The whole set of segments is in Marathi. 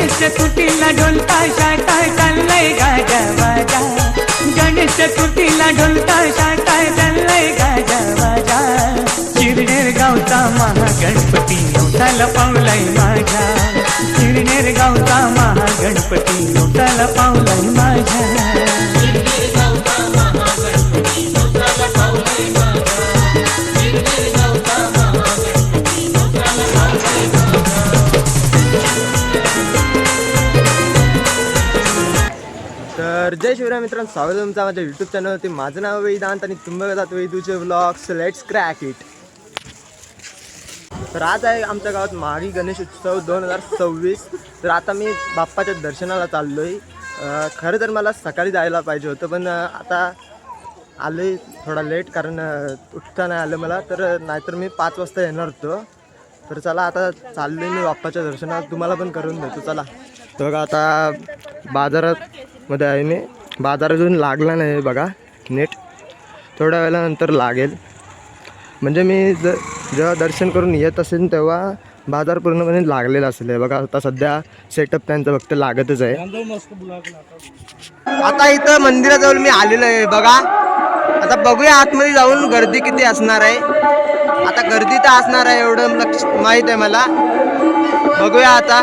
गणेश चतुर्थीला ढोलता शाटाय चाललंय गाजा वाजा. गणेश चतुर्थीला ढोलता शाटाय चाललंय गाजा वाजा. शिरनेर गावचा महागणपती नवसाला पावलाय माझ्या शिरनेर गावचा महागणपती नवसाला पावलाय माझ्या तर मित्रांनो स्वागत तुमचा माझ्या यूट्यूब चॅनलवरती माझं नाव वेदांत आणि तुम्ही बघतात वेदूचे ब्लॉग्स लेट्स क्रॅक इट तर आज आहे आमच्या गावात मागी गणेश उत्सव दोन हजार सव्वीस. तर आता मी बाप्पाच्या दर्शनाला चाललो आहे खरं तर मला सकाळी जायला पाहिजे होतं पण आता आलो आहे थोडा लेट कारण उठता नाही आलं मला. तर नाहीतर मी पाच वाजता येणार होतो. तर चला आता चाललो मी बाप्पाच्या दर्शनात तुम्हाला पण करून देतो. चला. तर आता बाजारात मध्ये आहे मी. बाजार अजून लागला नाही बघा नीट. थोड्या वेळानंतर लागेल. म्हणजे मी ज जेव्हा दर्शन करून येत असेल तेव्हा बाजार पूर्णपणे लागलेला असेल. बघा आता सध्या सेटअप त्यांचं फक्त लागतच आहे. आता इथं मंदिराजवळ मी आलेलो आहे बघा. आता बघूया आतमध्ये जाऊन गर्दी किती असणार आहे. आता गर्दी तर असणार आहे एवढं लक्ष माहीत आहे मला. बघूया आता.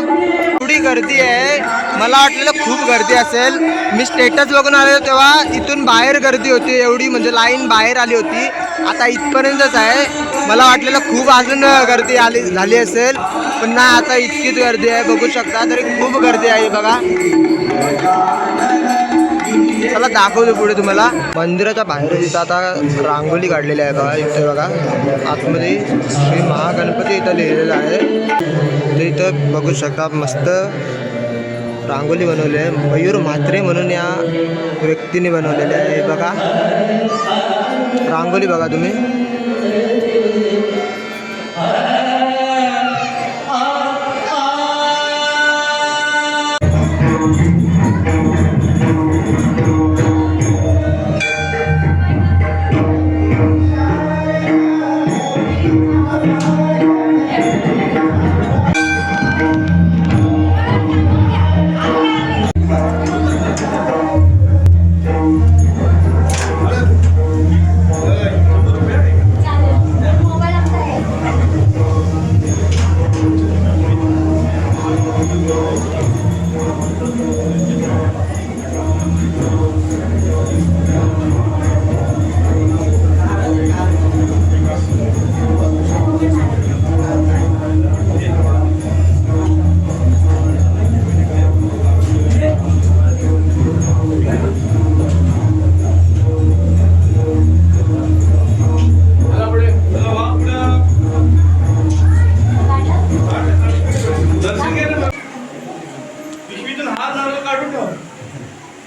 एवढी गर्दी आहे. मला वाटलेलं खूप गर्दी असेल. मी स्टेटस बघून आलेलो तेव्हा इथून बाहेर गर्दी होती. एवढी म्हणजे लाईन बाहेर आली होती. आता इथपर्यंतच आहे. मला वाटलेलं खूप अजून गर्दी आली झाली असेल. पण नाही आता इतकीच गर्दी आहे. बघू शकता तरी खूप गर्दी आहे बघा. चला दाखवतो पुढे तुम्हाला. मंदिराच्या बाहेर तिथं आता रांगोली काढलेली आहे बघा इथे बघा. आतमध्ये श्री महागणपती इथं लिहिलेलं आहे. ते इथं बघू शकता मस्त रांगोली बनवली आहे. मयूर म्हात्रे म्हणून या व्यक्तीने बनवलेले आहे बघा. रांगोली बघा तुम्ही.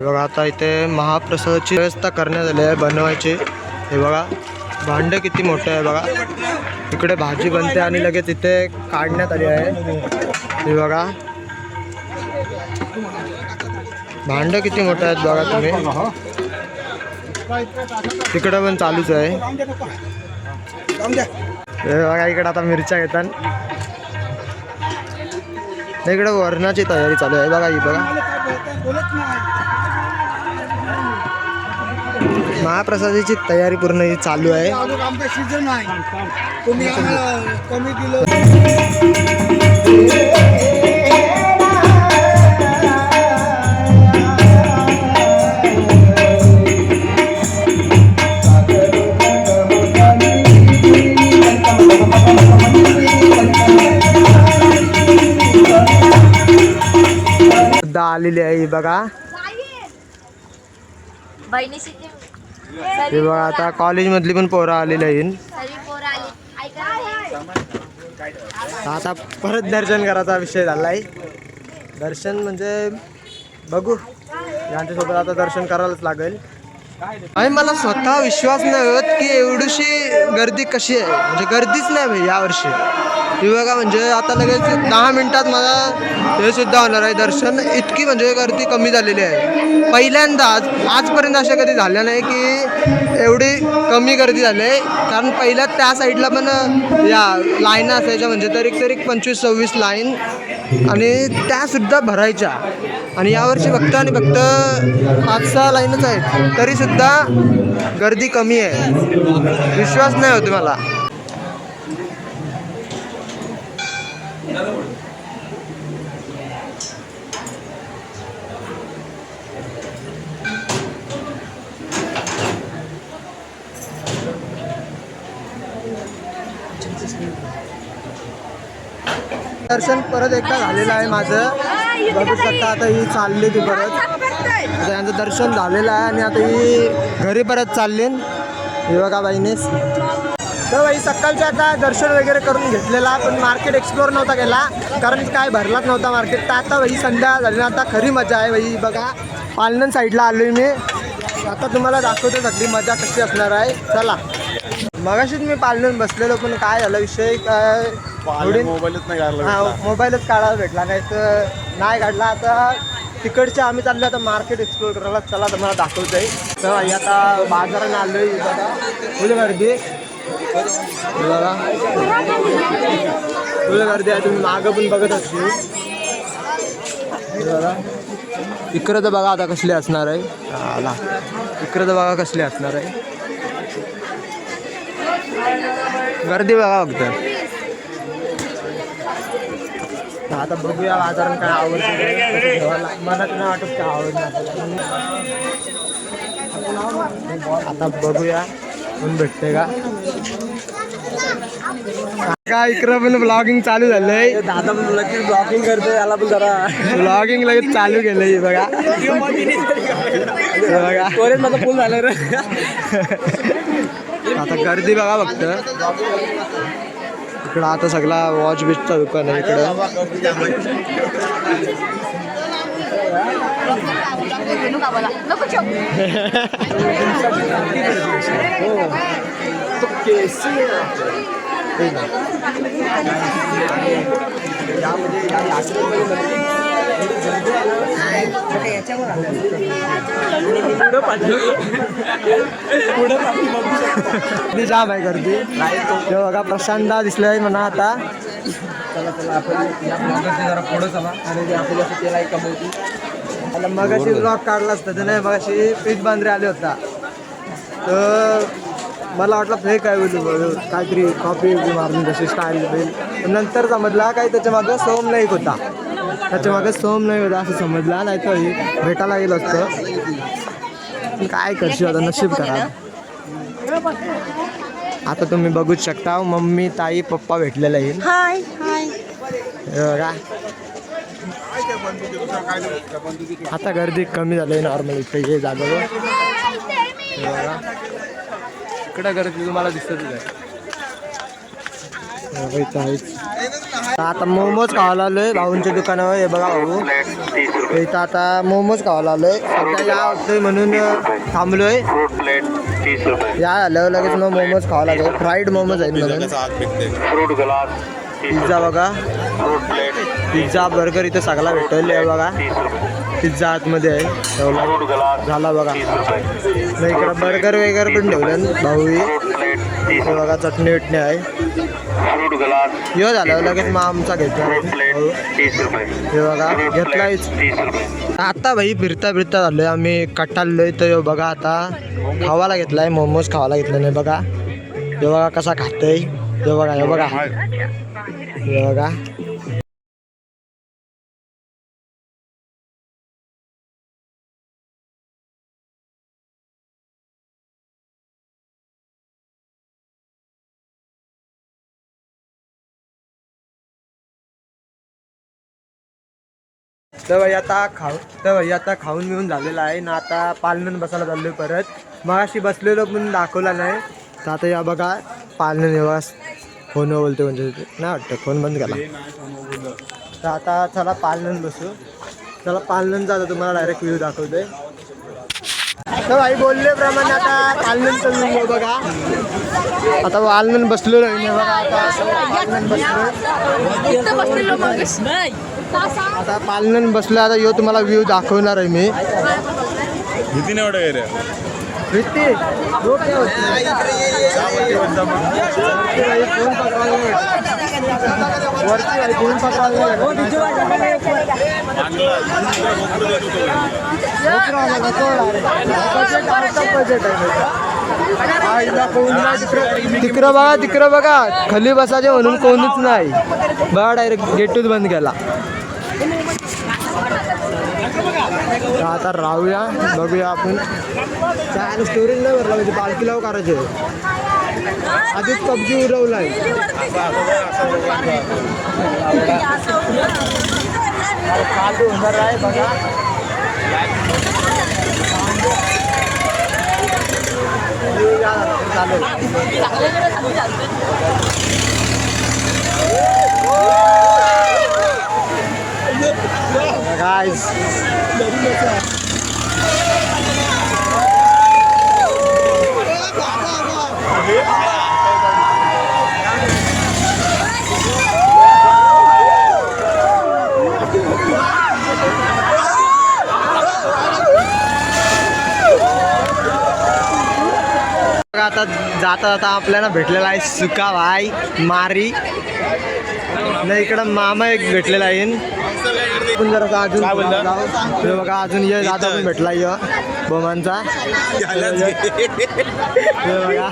बघा आता इथे महाप्रसादाची व्यवस्था करण्यात आली आहे बनवायची. हे बघा भांडं किती मोठं आहे बघा. इकडे भाजी बनते आणि लगेच इथे काढण्यात आली आहे. हे बघा. भांडं किती मोठं आहेत बघा तुम्ही. तिकडं पण चालूच आहे. हे बघा इकडे आता मिरच्या घेतात इकडे वरणाची तयारी चालू आहे बघा ही बघा. महाप्रसादाची तयारी पूर्ण ही चालू आहे. आमचा सीझन आहे. तुम्ही आम्हाला कमी दिलं. सुद्धा आलेली आहे बघा. बहिणीशी ते- हे बघा आता कॉलेजमधली पण पोरं आलेली आहे आता परत दर्शन करायचा विषय झालाय. दर्शन म्हणजे बघू. यांच्यासोबत आता दर्शन करायलाच लागेल. आणि मला स्वतः विश्वास नाही होत की एवढीशी गर्दी कशी आहे. म्हणजे गर्दीच नाही भाई यावर्षी हे बघा म्हणजे आता लगेच दहा मिनिटात मला हे सुद्धा होणार आहे. दर्शन इतकी म्हणजे गर्दी कमी झालेली आहे. पहिल्यांदा आज आजपर्यंत अशा कधी झाल्या नाही की एवढी कमी गर्दी झाली आहे. कारण पहिल्या त्या साईडला पण या लाईन असायच्या म्हणजे तरी तरी पंचवीस सव्वीस लाईन आणि त्यासुद्धा भरायच्या. आणि यावर्षी फक्त आणि फक्त पाच सहा लाईनच आहेत. तरीसुद्धा गर्दी कमी आहे. विश्वास नाही होते मला. दर्शन परत एकदा झालेलं आहे माझं. बघू शकता आता ही चालली ती परत. आता यांचं दर्शन झालेलं आहे आणि आता ही घरी परत चालली. हे बघा तर बाई सकाळचं आता दर्शन वगैरे करून घेतलेला पण मार्केट एक्सप्लोर नव्हता केला. कारण काय भरलाच नव्हता मार्केट. तर आता बाई संध्या झाली ना आता खरी मजा आहे बाई. बघा पालनन साईडला आलो मी. आता तुम्हाला दाखवतो सगळी मजा कशी असणार आहे. चला. मगाशीच मी पालनून बसलेलो पण काय झालं विषय काय मोबाईलच नाही काढला हा मोबाईलच काढायला भेटला नाही तर नाही काढला आता तिकडचे आम्ही चाललो आता मार्केट एक्सप्लोर करायला. चला तर मला दाखवतोय. तर आई आता बाजाराने आलोय बघा फुल गर्दी. बघा गर्दी आहे तुम्ही मागं पण बघत असतील हे बघा इकडं तर बघा आता कसली असणार आहे. आला. इकडं तर बघा कसली असणार आहे. गर्दी बघा फक्त. तर आता बघूया बाजारात काय आवडतं. मनात नाही वाटत काय आवडणार आता बघूया कोण भेटते का. काय इकडं पण ब्लॉगिंग चालू झालंय. दादा पण लगेच ब्लॉगिंग करतोय याला पण जरा. ब्लॉगिंग लगेच चालू केलंय बघा. बघा. स्टोरेज माझं फुल झालं रे. आता गर्दी बघा फक्त. इकडं आता सगळा वॉच बिचचं दुकान आहे इकडं. ठेव. गर्दी जाम आहे गर्दी. ते बघा प्रशांत दिसलाय म्हणा आता. चला चला आपण जरा पुढं चला. आणि आपल्याला कमवती आता मगाशी ब्लॉग काढला असता तर नाही मगाशी पीठ बांधरे आले होता. तर मला वाटलं फेक आहे बोलू काहीतरी कॉपी मारून जशी स्टाईल होईल. नंतर समजला काही त्याच्या मागं सोम नाईक होता. त्याच्या मागं सोम नाईक होता असं समजला. नाही तर भेटायला गेलं असतं. काय करशील आता? नशीब करा आता तुम्ही बघूच शकता. मम्मी ताई पप्पा भेटलेला येईल हाय हाय. बघा. आता गर्दी कमी झाली नॉर्मल इथे. हे जागेवर इकडं गर्दी तुम्हाला दिसतच आहे. आता मोमोज खावायला आलोय भाऊंच्या दुकानावर हे बघा भाऊ. इथं आता मोमोज खावायला आलोय सध्या या म्हणून थांबलोय. या आल्यावर लगेच मग मोमोज खावा लागेल फ्राईड मोमोज आहेत म्हणून पिझ्झा बघा. पिझ्झा बर्गर इथं सगळा भेटेल हे बघा. पिझ्झा आतमध्ये आहे. ठेवला. झाला बघा. इकडं बर्गर वगैरे पण ठेवलं भाऊ बघा चटणी विटणी आहे. यो झालं लगेच मग आमचा घेतला हे बघा घेतलायच आता भाई फिरता फिरता झालोय आम्ही कटाललोय तर ह्यो बघा आता खावायला घेतलाय मोमोज खावायला घेतलं नाही बघा. हे बघा कसा खातोय. हे बघा हे बघा. हे. बघा. तर आता खाऊ तर भाई आता खाऊन मिळून झालेला आहे. ना आता पालनन बसायला चाललोय परत. मग अशी बसलेलो पण दाखवला नाही. तर आता या बघा पालनन येवा फोन बोलतो म्हणजे नाही वाटतं. फोन बंद केला. तर आता चला पालनन बसू. चला पालनन जातो तुम्हाला डायरेक्ट व्ह्यू दाखवतोय. तर आई बोलल्याप्रमाणे आता पालनन चाललो बघा. आता वालनन बसलो नाही बघा आता बसलो. आता पालनन बसलो आता यो तुम्हाला व्ह्यू दाखवणार आहे मी. भीती नाही वाटत रे? भीती फोन. वरती आहे त्याचं. तिकडं बघा तिकडं बघा. खाली बसायचे म्हणून कोणीच नाही. बघा डायरेक्ट गेटूच बंद केला. आता राहूया बघूया आपण. काय स्टोरेज नाही भरला म्हणजे पालखी लाव करायचे. आधीच पबजी उडवलाय चालू होणार आहे बघा चालेल guys. बघा आता जाता जाता आपल्याला भेटलेला आहे सुका भाई मारी. नाही इकडं मामा एक भेटलेला आहे. आपण जरा अजून. हे बघा अजून ये दादा पण भेटला य बोमांचा हे बघा.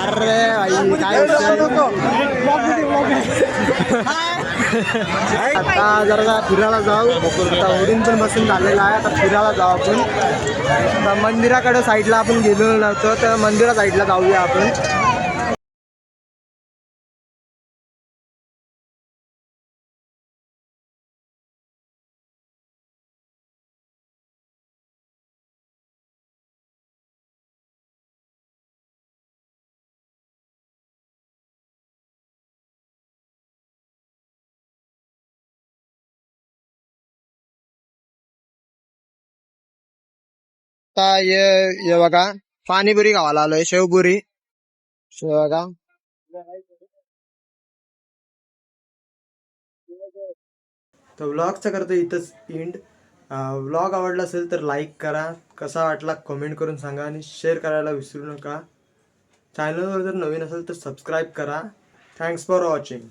अरे भाई काय आता जरा फिरायला जाऊ. आता ओढून पण बसून झालेला आहे आता फिरायला जाऊ आपण. आता मंदिराकडे साईडला आपण गेलो नव्हतो तर मंदिरा साईडला जाऊया आपण. आता ये ये बघा. पाणीपुरी गावाला आलोय शेवपुरी. शेव बघा. तर व्लॉगचं करतो इथंच एंड व्लॉग आवडला असेल तर लाईक करा. कसा वाटला कमेंट करून सांगा आणि शेअर करायला विसरू नका. चॅनलवर जर नवीन असेल तर सबस्क्राईब करा. Thanks for watching